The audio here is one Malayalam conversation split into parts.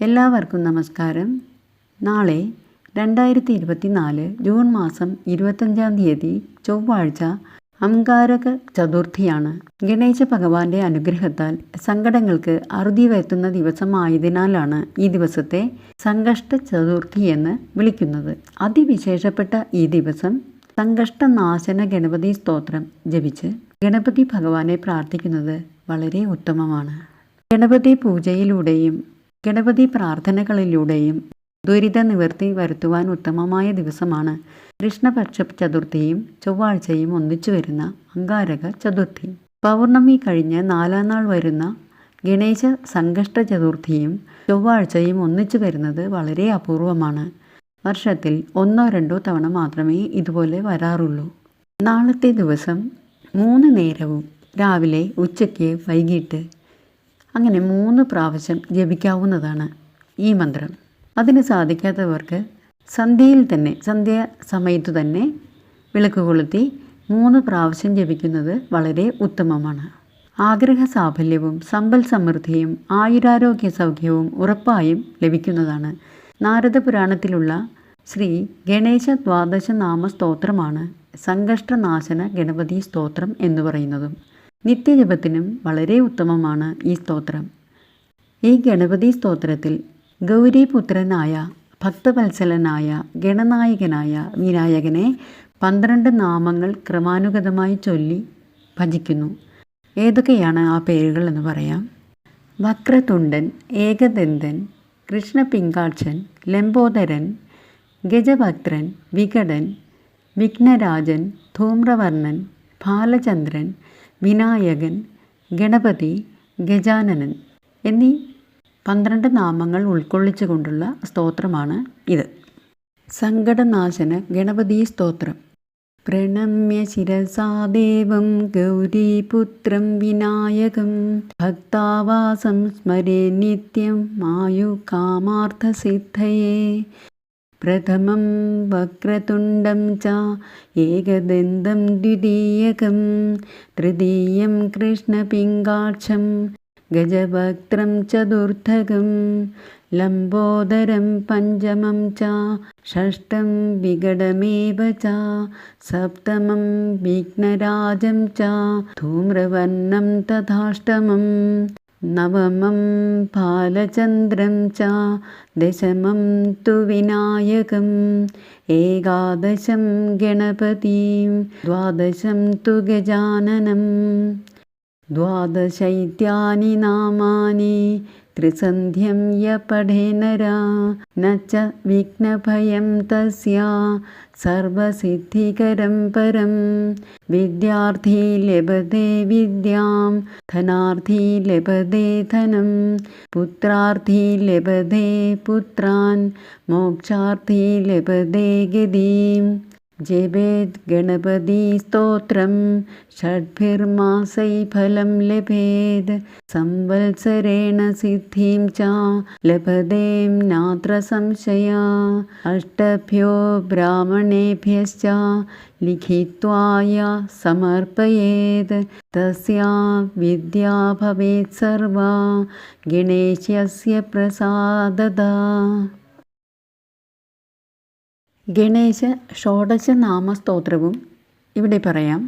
എല്ലാവർക്കും നമസ്കാരം. നാളെ രണ്ടായിരത്തി ഇരുപത്തി നാല് ജൂൺ മാസം ഇരുപത്തഞ്ചാം തീയതി ചൊവ്വാഴ്ച അങ്കാരക ചതുർത്ഥിയാണ്. ഗണേശ ഭഗവാന്റെ അനുഗ്രഹത്താൽ സങ്കടങ്ങൾക്ക് അറുതി വരുത്തുന്ന ദിവസമായതിനാലാണ് ഈ ദിവസത്തെ സങ്കഷ്ട ചതുർത്ഥി എന്ന് വിളിക്കുന്നത്. അതിവിശേഷപ്പെട്ട ഈ ദിവസം സങ്കഷ്ടനാശന ഗണപതി സ്തോത്രം ജപിച്ച് ഗണപതി ഭഗവാനെ പ്രാർത്ഥിക്കുന്നത് വളരെ ഉത്തമമാണ്. ഗണപതി പൂജയിലൂടെയും ഗണപതി പ്രാർത്ഥനകളിലൂടെയും ദുരിത നിവർത്തി വരുത്തുവാൻ ഉത്തമമായ ദിവസമാണ്. കൃഷ്ണപക്ഷ ചതുർത്ഥിയും ചൊവ്വാഴ്ചയും ഒന്നിച്ചു വരുന്ന അങ്കാരക ചതുർത്ഥി. പൗർണമി കഴിഞ്ഞ് നാലാം നാൾ വരുന്ന ഗണേശ സംഘഷ്ട ചതുർത്ഥിയും ചൊവ്വാഴ്ചയും ഒന്നിച്ചു വരുന്നത് വളരെ അപൂർവമാണ്. വർഷത്തിൽ ഒന്നോ രണ്ടോ തവണ മാത്രമേ ഇതുപോലെ വരാറുള്ളൂ. നാളത്തെ ദിവസം മൂന്ന് നേരവും രാവിലെ ഉച്ചയ്ക്ക് വൈകിട്ട് അങ്ങനെ മൂന്ന് പ്രാവശ്യം ജപിക്കാവുന്നതാണ് ഈ മന്ത്രം. അതിന് സാധിക്കാത്തവർക്ക് സന്ധ്യയിൽ തന്നെ സന്ധ്യ സമയത്തു തന്നെ വിളക്ക് കൊളുത്തി മൂന്ന് പ്രാവശ്യം ജപിക്കുന്നത് വളരെ ഉത്തമമാണ്. ആഗ്രഹ സാഫല്യവും സമ്പൽ സമൃദ്ധിയും ആയുരാരോഗ്യ സൗഖ്യവും ഉറപ്പായും ലഭിക്കുന്നതാണ്. നാരദ പുരാണത്തിലുള്ള ശ്രീ ഗണേശ ദ്വാദശ നാമ സ്തോത്രമാണ് സംഘഷ്ടനാശന ഗണപതി സ്തോത്രം എന്ന് പറയുന്നതും. നിത്യജപത്തിനും വളരെ ഉത്തമമാണ് ഈ സ്തോത്രം. ഈ ഗണപതി സ്തോത്രത്തിൽ ഗൗരീപുത്രനായ ഭക്തവത്സലനായ ഗണനായകനായ വിനായകനെ പന്ത്രണ്ട് നാമങ്ങൾ ക്രമാനുഗതമായി ചൊല്ലി ഭജിക്കുന്നു. ഏതൊക്കെയാണ് ആ പേരുകൾ എന്ന് പറയാം? വക്രതുണ്ടൻ ഏകദന്തൻ കൃഷ്ണപിങ്കാക്ഷൻ ലംബോദരൻ ഗജഭക്തൻ വികടൻ വിഘ്നരാജൻ ധൂമ്രവർണൻ ബാലചന്ദ്രൻ വിനായകൻ ഗണപതി ഗജാനനൻ എന്നീ പന്ത്രണ്ട് നാമങ്ങൾ ഉൾക്കൊള്ളിച്ചുകൊണ്ടുള്ള സ്തോത്രമാണ് ഇത്. സങ്കടനാശന ഗണപതി സ്തോത്രം. പ്രണമ്യ ശിരസാ ദേവം ഗൗരീപുത്രം വിനായകം. ഭക്താവാസം സ്മരേ നിത്യം മായുകാമാർത്ഥസിദ്ധയേ प्रथमं वक्रतुण्डं च एकदन्तं द्वितीयकं तृतीयं कृष्णपिङ्गाक्षं गजवक्त्रं चतुर्थकं लम्बोदरं पञ्चमं च षष्ठं विगडमेव च सप्तमं विघ्नराजं च धूम्रवर्णं तथाष्टमम्। നവമം बालचन्द्रं ച ദശമം തു വിനായകം. ഏകാദശം ഗണപതിം ദ്വാദശം തു ഗജാനനം. ദ്വാദശൈത്യാനി നാമാനി त्रिसन्ध्यं यपढे नरा न च विघ्नभयं तस्या सर्वसिद्धिकरं परं। विद्यार्थी लभते विद्यां धनार्थी लभते धनं। पुत्रार्थी लभते पुत्रान् मोक्षार्थी लभते गतिम् ജപേത് ഗണപതി സ്തോത്രം. ഷഡ്ഭിർമാസൈ ഫലം ലഭേത് സംവത്സരേണ സിദ്ധിം ച. ലഭതേം നാത്ര സംശയ. അഷ്ടഭ്യോ ബ്രാഹ്മണേഭ്യശ്ച. ലിഖിത്വായ സമർപ്പയേത്. തസ്യാ വിദ്യാ ഭവേത് സർവാ. ഗണേശസ്യ പ്രസാദത ഗണേശ ഷോഡശ നാമസ്തോത്രവും ഇവിടെ പറയാം.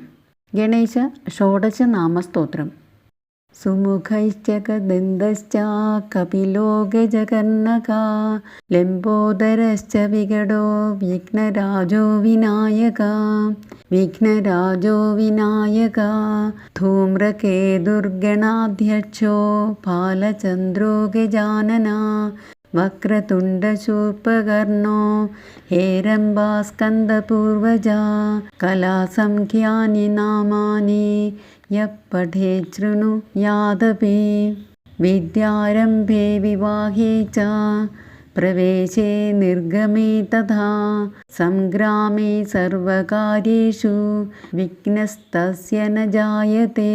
ഗണേശ ഷോഡശ നാമസ്തോത്രം. സുമുഖൈശ്ചകദന്തശ്ച കപിലോ ഗജകർണക ലംബോദരശ്ച വികടോ വിഘ്നരാജോ വിനായക വിഘ്നരാജോ വിനായക ധൂമ്രകേതുർഗണാധ്യക്ഷോ ബാലചന്ദ്രോ ഗജാനന വക്രതുണ്ടശൂർപ്പകർണോ ഹേരംബാസ്കന്ദപൂർവജ കലാസംഖ്യാനി നാമാനി യപ്പഠേ ശൃണു യാദപി വിദ്യാരംഭേ വിവാഹേ ച പ്രവേശേ നിർഗമേ തഥാ സംഗ്രാമേ സർവകാര്യേഷു വിഘ്നസ്തസ്യ ന ജായത്തെ